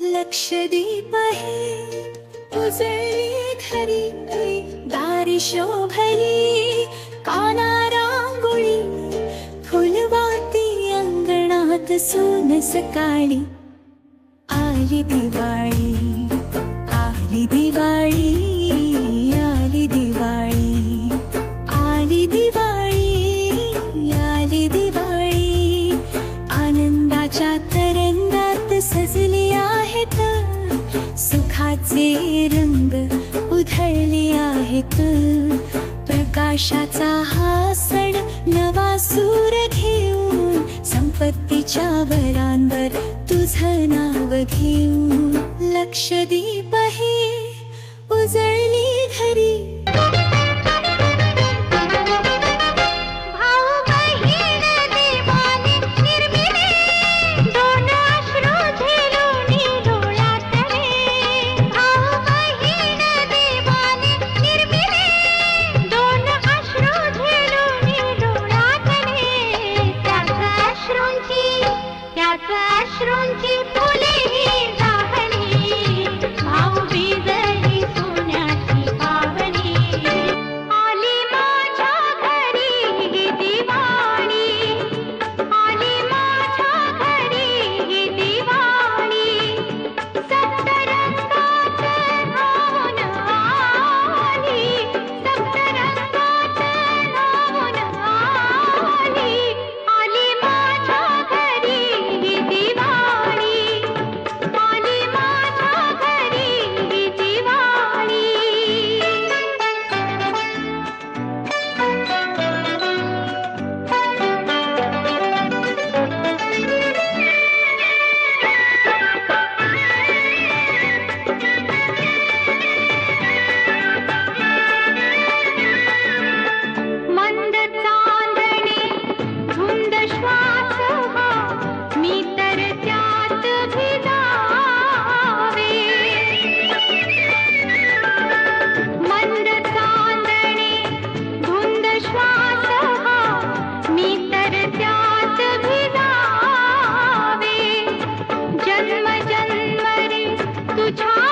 लक्षदीप हे उजळी खरी दारी शोभली हो काना रांगोळी फुलवाती अंगणात सोन सकाळी. आली दिवाळी आली दिवाळी आली दिवाळी. आली दिवाळी आली दिवाळी आनंदाच्या तर सजली आहेत सुखाचे रंग उधळले आहेत प्रकाशाचा हा सण नवा सूर घेऊन संपत्तीच्या वरांवर तुझं नाव घेऊन लक्षदीप हे उजळली अश्रूंची फुले ही जन्म जन्मरी तुझ्या